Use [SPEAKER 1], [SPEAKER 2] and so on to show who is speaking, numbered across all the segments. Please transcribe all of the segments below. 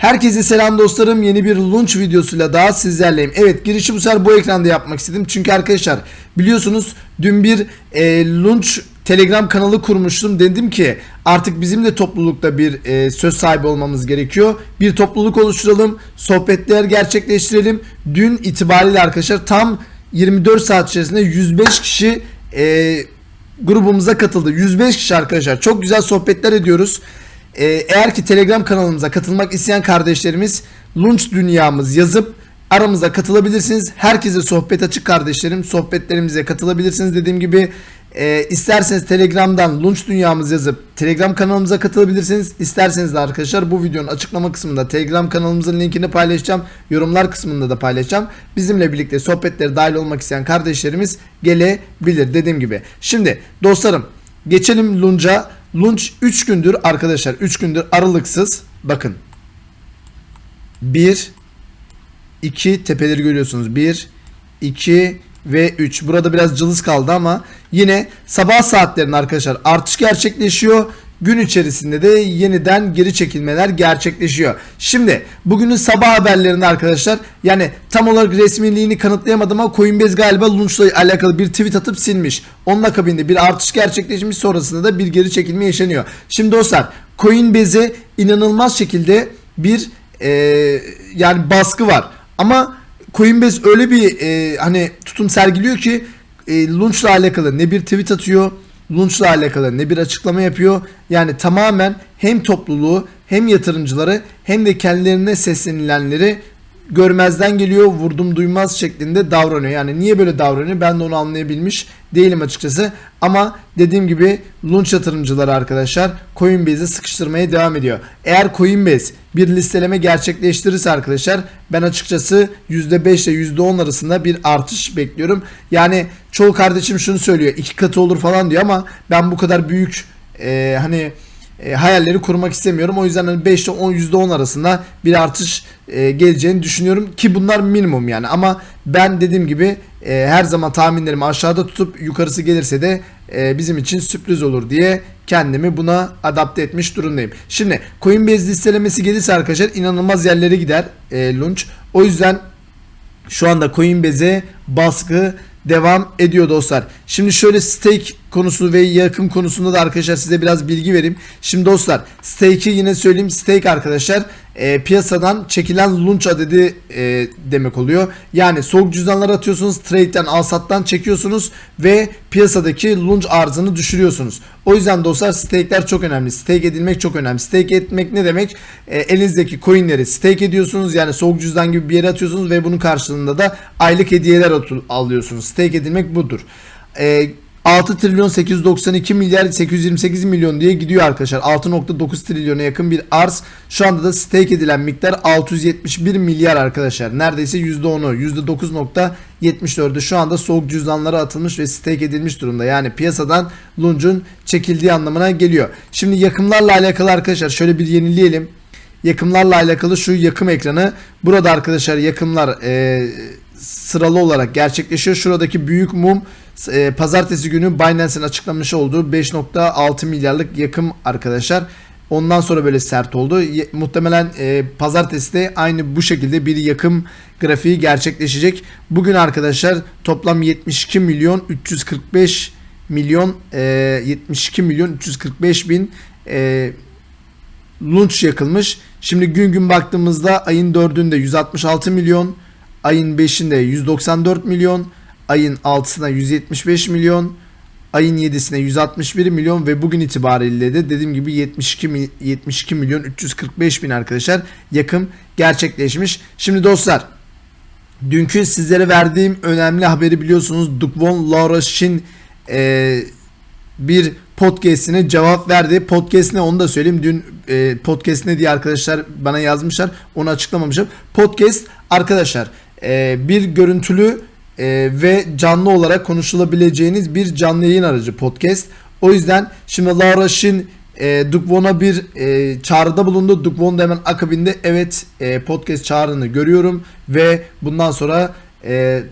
[SPEAKER 1] Herkese selam dostlarım. Yeni bir launch videosuyla daha sizlerleyim. Evet girişi bu sefer bu ekranda yapmak istedim. Çünkü arkadaşlar biliyorsunuz dün bir e, launch Telegram kanalı kurmuştum. Dedim ki artık bizim de toplulukta bir e, söz sahibi olmamız gerekiyor. Bir topluluk oluşturalım. Sohbetler gerçekleştirelim. Dün itibariyle arkadaşlar tam 24 saat içerisinde 105 kişi e, grubumuza katıldı. 105 kişi arkadaşlar. Çok güzel sohbetler ediyoruz. Ee, eğer ki Telegram kanalımıza katılmak isteyen kardeşlerimiz Lunch Dünyamız yazıp aramıza katılabilirsiniz. Herkese sohbet açık kardeşlerim. Sohbetlerimize katılabilirsiniz. Dediğim gibi e, isterseniz Telegram'dan Lunch Dünyamız yazıp Telegram kanalımıza katılabilirsiniz. İsterseniz de arkadaşlar bu videonun açıklama kısmında Telegram kanalımızın linkini paylaşacağım. Yorumlar kısmında da paylaşacağım. Bizimle birlikte sohbetlere dahil olmak isteyen kardeşlerimiz gelebilir dediğim gibi. Şimdi dostlarım geçelim Lunch'a. Lunch 3 gündür arkadaşlar 3 gündür aralıksız. Bakın. 1 2 tepeleri görüyorsunuz. 1 2 ve 3 burada biraz cılız kaldı ama yine sabah saatlerinde arkadaşlar artış gerçekleşiyor gün içerisinde de yeniden geri çekilmeler gerçekleşiyor. Şimdi bugünün sabah haberlerinde arkadaşlar yani tam olarak resmiliğini kanıtlayamadım ama Coinbase galiba Launch'la alakalı bir tweet atıp silmiş. Onun akabinde bir artış gerçekleşmiş sonrasında da bir geri çekilme yaşanıyor. Şimdi dostlar Coinbase'e inanılmaz şekilde bir e, yani baskı var. Ama Coinbase öyle bir e, hani tutum sergiliyor ki e, Launch'la alakalı ne bir tweet atıyor Launch'la alakalı ne bir açıklama yapıyor. Yani tamamen hem topluluğu hem yatırımcıları hem de kendilerine seslenilenleri görmezden geliyor, vurdum duymaz şeklinde davranıyor. Yani niye böyle davranıyor ben de onu anlayabilmiş değilim açıkçası. Ama dediğim gibi launch yatırımcıları arkadaşlar Coinbase'i sıkıştırmaya devam ediyor. Eğer Coinbase bir listeleme gerçekleştirirse arkadaşlar ben açıkçası %5 ile %10 arasında bir artış bekliyorum. Yani çoğu kardeşim şunu söylüyor iki katı olur falan diyor ama ben bu kadar büyük e, hani e, hayalleri kurmak istemiyorum. O yüzden hani 5 ile 10 %10 arasında bir artış e, geleceğini düşünüyorum ki bunlar minimum yani ama ben dediğim gibi e, her zaman tahminlerimi aşağıda tutup yukarısı gelirse de e, bizim için sürpriz olur diye kendimi buna adapte etmiş durumdayım. Şimdi Coinbase listelemesi gelirse arkadaşlar inanılmaz yerlere gider e, launch. O yüzden şu anda Coinbase'e baskı devam ediyor dostlar. Şimdi şöyle stake konusu ve yakım konusunda da arkadaşlar size biraz bilgi vereyim. Şimdi dostlar stake'i yine söyleyeyim. Stake arkadaşlar e, piyasadan çekilen launch adedi e, demek oluyor. Yani soğuk cüzdanlar atıyorsunuz. Trade'den alsattan çekiyorsunuz ve piyasadaki launch arzını düşürüyorsunuz. O yüzden dostlar stake'ler çok önemli. Stake edilmek çok önemli. Stake etmek ne demek? E, elinizdeki coinleri stake ediyorsunuz. Yani soğuk cüzdan gibi bir yere atıyorsunuz ve bunun karşılığında da aylık hediyeler alıyorsunuz. Stake edilmek budur. E, 6 trilyon 892 milyar 828 milyon diye gidiyor arkadaşlar. 6.9 trilyona yakın bir arz. Şu anda da stake edilen miktar 671 milyar arkadaşlar. Neredeyse %10'u %9.74'ü şu anda soğuk cüzdanlara atılmış ve stake edilmiş durumda. Yani piyasadan Lunch'un çekildiği anlamına geliyor. Şimdi yakımlarla alakalı arkadaşlar şöyle bir yenileyelim. Yakımlarla alakalı şu yakım ekranı. Burada arkadaşlar yakımlar e, sıralı olarak gerçekleşiyor. Şuradaki büyük mum e, pazartesi günü Binance'in açıklamış olduğu 5.6 milyarlık yakım arkadaşlar. Ondan sonra böyle sert oldu. Ye, muhtemelen e, pazartesi de aynı bu şekilde bir yakım grafiği gerçekleşecek. Bugün arkadaşlar toplam 72 milyon 345 milyon e, 72 milyon 345 bin e, launch yakılmış. Şimdi gün gün baktığımızda ayın 4'ünde 166 milyon, ayın 5'inde 194 milyon, ayın 6'sına 175 milyon, ayın 7'sine 161 milyon ve bugün itibariyle de dediğim gibi 72 72 milyon 345 bin arkadaşlar yakım gerçekleşmiş. Şimdi dostlar dünkü sizlere verdiğim önemli haberi biliyorsunuz Dukvon Laura Shin e, bir podcast'ine cevap verdi. Podcast ne onu da söyleyeyim. Dün e, podcast ne diye arkadaşlar bana yazmışlar. Onu açıklamamışım. Podcast arkadaşlar e, bir görüntülü e, ve canlı olarak konuşulabileceğiniz bir canlı yayın aracı podcast. O yüzden şimdi Laura Shin e, Dukvon'a bir e, çağrıda bulundu. Dukvon da hemen akabinde evet e, podcast çağrını görüyorum ve bundan sonra e,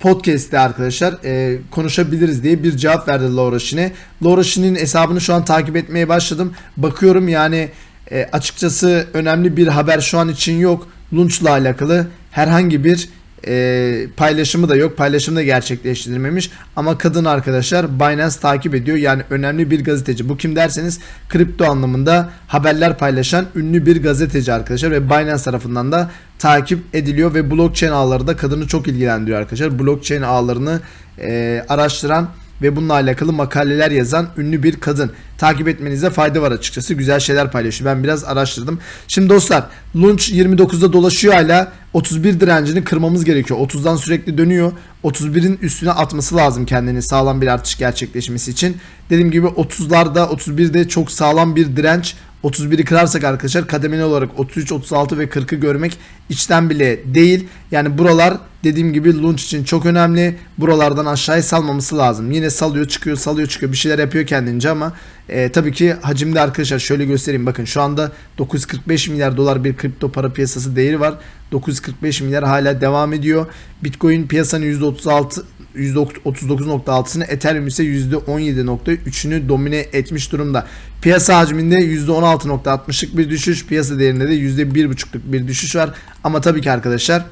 [SPEAKER 1] podcast'te arkadaşlar e, konuşabiliriz diye bir cevap verdi Laura Shin'e. Laura Shin'in hesabını şu an takip etmeye başladım. Bakıyorum yani E, açıkçası önemli bir haber şu an için yok. Lunch'la alakalı herhangi bir e, paylaşımı da yok. Paylaşımı da gerçekleştirilmemiş. Ama kadın arkadaşlar Binance takip ediyor. Yani önemli bir gazeteci. Bu kim derseniz kripto anlamında haberler paylaşan ünlü bir gazeteci arkadaşlar. Ve Binance tarafından da takip ediliyor. Ve blockchain ağları da kadını çok ilgilendiriyor arkadaşlar. Blockchain ağlarını e, araştıran ve bununla alakalı makaleler yazan ünlü bir kadın. Takip etmenize fayda var açıkçası. Güzel şeyler paylaşıyor. Ben biraz araştırdım. Şimdi dostlar Lunch 29'da dolaşıyor hala. 31 direncini kırmamız gerekiyor. 30'dan sürekli dönüyor. 31'in üstüne atması lazım kendini sağlam bir artış gerçekleşmesi için. Dediğim gibi 30'larda 31'de çok sağlam bir direnç 31'i kırarsak arkadaşlar kademeli olarak 33, 36 ve 40'ı görmek içten bile değil. Yani buralar dediğim gibi launch için çok önemli. Buralardan aşağıya salmaması lazım. Yine salıyor çıkıyor salıyor çıkıyor bir şeyler yapıyor kendince ama e, tabii ki hacimde arkadaşlar şöyle göstereyim. Bakın şu anda 945 milyar dolar bir kripto para piyasası değeri var. 945 milyar hala devam ediyor. Bitcoin piyasanın %36 %39.6'sını Ethereum ise %17.3'ünü domine etmiş durumda. Piyasa hacminde %16.60'lık bir düşüş, piyasa değerinde de %1.5'luk bir düşüş var. Ama tabii ki arkadaşlar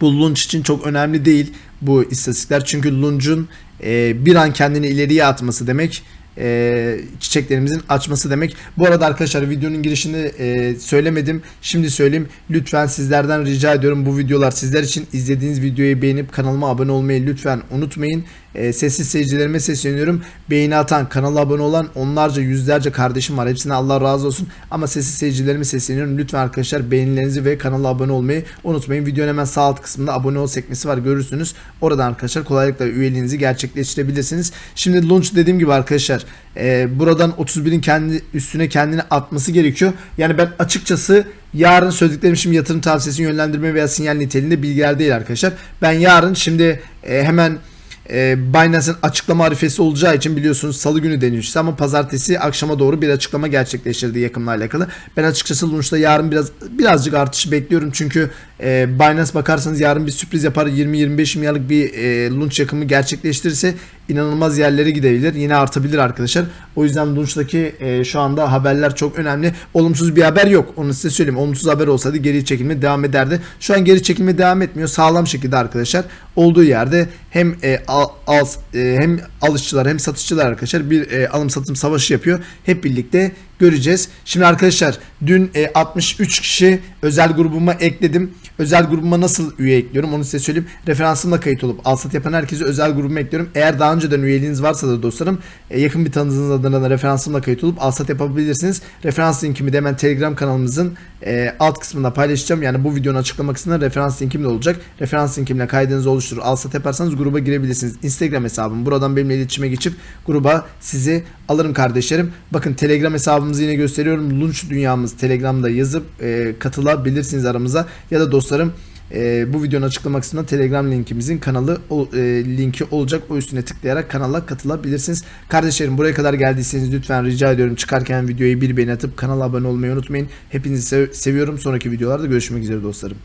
[SPEAKER 1] bu launch için çok önemli değil bu istatistikler. Çünkü launch'un e, bir an kendini ileriye atması demek e, çiçeklerimizin açması demek. Bu arada arkadaşlar videonun girişini e, söylemedim. Şimdi söyleyeyim. Lütfen sizlerden rica ediyorum bu videolar sizler için. izlediğiniz videoyu beğenip kanalıma abone olmayı lütfen unutmayın. E, sessiz seyircilerime sesleniyorum. Beğeni atan, kanala abone olan onlarca yüzlerce kardeşim var. Hepsine Allah razı olsun. Ama sessiz seyircilerime sesleniyorum. Lütfen arkadaşlar beğenilerinizi ve kanala abone olmayı unutmayın. Videonun hemen sağ alt kısmında abone ol sekmesi var. Görürsünüz. Oradan arkadaşlar kolaylıkla üyeliğinizi gerçekleştirebilirsiniz. Şimdi launch dediğim gibi arkadaşlar e, buradan 31'in kendi üstüne kendini atması gerekiyor. Yani ben açıkçası yarın söylediklerim şimdi yatırım tavsiyesi yönlendirme veya sinyal niteliğinde bilgiler değil arkadaşlar. Ben yarın şimdi e, hemen e, Binance'ın açıklama arifesi olacağı için biliyorsunuz salı günü deniyor ama pazartesi akşama doğru bir açıklama gerçekleştirdi yakınla alakalı. Ben açıkçası Lunch'ta yarın biraz birazcık artışı bekliyorum çünkü e, Binance bakarsanız yarın bir sürpriz yapar 20-25 milyarlık bir e, Lunch yakımı gerçekleştirirse inanılmaz yerlere gidebilir. Yine artabilir arkadaşlar. O yüzden Lunch'taki e, şu anda haberler çok önemli. Olumsuz bir haber yok. Onu size söyleyeyim. Olumsuz haber olsaydı geri çekilme devam ederdi. Şu an geri çekilme devam etmiyor. Sağlam şekilde arkadaşlar olduğu yerde hem e, al, al, e, hem alışçılar hem satışçılar arkadaşlar bir e, alım satım savaşı yapıyor. Hep birlikte göreceğiz. Şimdi arkadaşlar dün e, 63 kişi özel grubuma ekledim. Özel grubuma nasıl üye ekliyorum onu size söyleyeyim. Referansımla kayıt olup alsat yapan herkesi özel grubuma ekliyorum. Eğer daha önceden üyeliğiniz varsa da dostlarım e, yakın bir tanıdığınız adına da referansımla kayıt olup alsat yapabilirsiniz. Referans linkimi de hemen Telegram kanalımızın e, alt kısmında paylaşacağım. Yani bu videonun açıklama kısmında referans linkim de olacak. Referans linkimle kaydınızı oluşturur. Alsat yaparsanız gruba girebilirsiniz. Instagram hesabım. Buradan benimle iletişime geçip gruba sizi alırım kardeşlerim. Bakın Telegram hesabımızı yine gösteriyorum. Lunch dünyamız Telegram'da yazıp e, katılabilirsiniz aramıza. Ya da dostlarım e, bu videonun açıklama kısmında Telegram linkimizin kanalı o, e, linki olacak. O üstüne tıklayarak kanala katılabilirsiniz. Kardeşlerim buraya kadar geldiyseniz lütfen rica ediyorum çıkarken videoyu bir beğeni atıp kanala abone olmayı unutmayın. Hepinizi sev- seviyorum. Sonraki videolarda görüşmek üzere dostlarım.